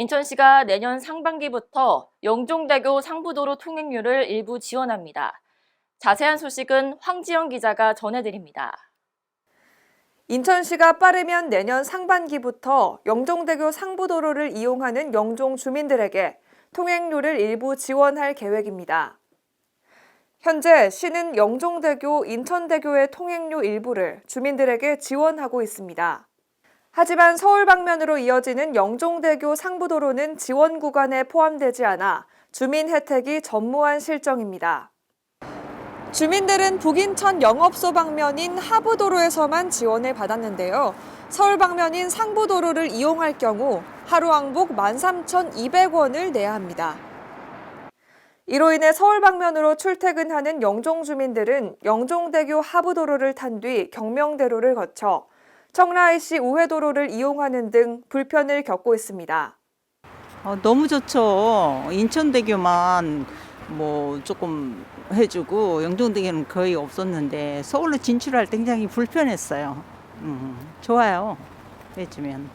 인천시가 내년 상반기부터 영종대교 상부도로 통행료를 일부 지원합니다. 자세한 소식은 황지영 기자가 전해드립니다. 인천시가 빠르면 내년 상반기부터 영종대교 상부도로를 이용하는 영종 주민들에게 통행료를 일부 지원할 계획입니다. 현재 시는 영종대교, 인천대교의 통행료 일부를 주민들에게 지원하고 있습니다. 하지만 서울 방면으로 이어지는 영종대교 상부도로는 지원 구간에 포함되지 않아 주민 혜택이 전무한 실정입니다. 주민들은 북인천 영업소 방면인 하부도로에서만 지원을 받았는데요. 서울 방면인 상부도로를 이용할 경우 하루 항복 13,200원을 내야 합니다. 이로 인해 서울 방면으로 출퇴근하는 영종 주민들은 영종대교 하부도로를 탄 뒤 경명대로를 거쳐 청라IC 우회도로를 이용하는 등 불편을 겪고 있습니다. 어, 너무 좋죠. 인천대교만 뭐 조금 해주고 영종대교는 거의 없었는데 서울로 진출할 때 굉장히 불편했어요. 음, 좋아요. 해주면.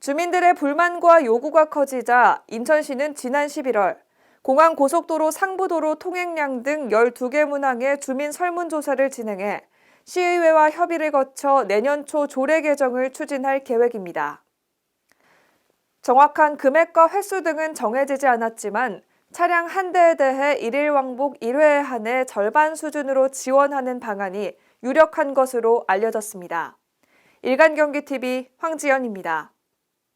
주민들의 불만과 요구가 커지자 인천시는 지난 11월 공항 고속도로 상부도로 통행량 등 12개 문항의 주민 설문조사를 진행해 시의회와 협의를 거쳐 내년 초 조례 개정을 추진할 계획입니다. 정확한 금액과 횟수 등은 정해지지 않았지만 차량 한 대에 대해 일일 왕복 1회에 한해 절반 수준으로 지원하는 방안이 유력한 것으로 알려졌습니다. 일간경기TV 황지연입니다.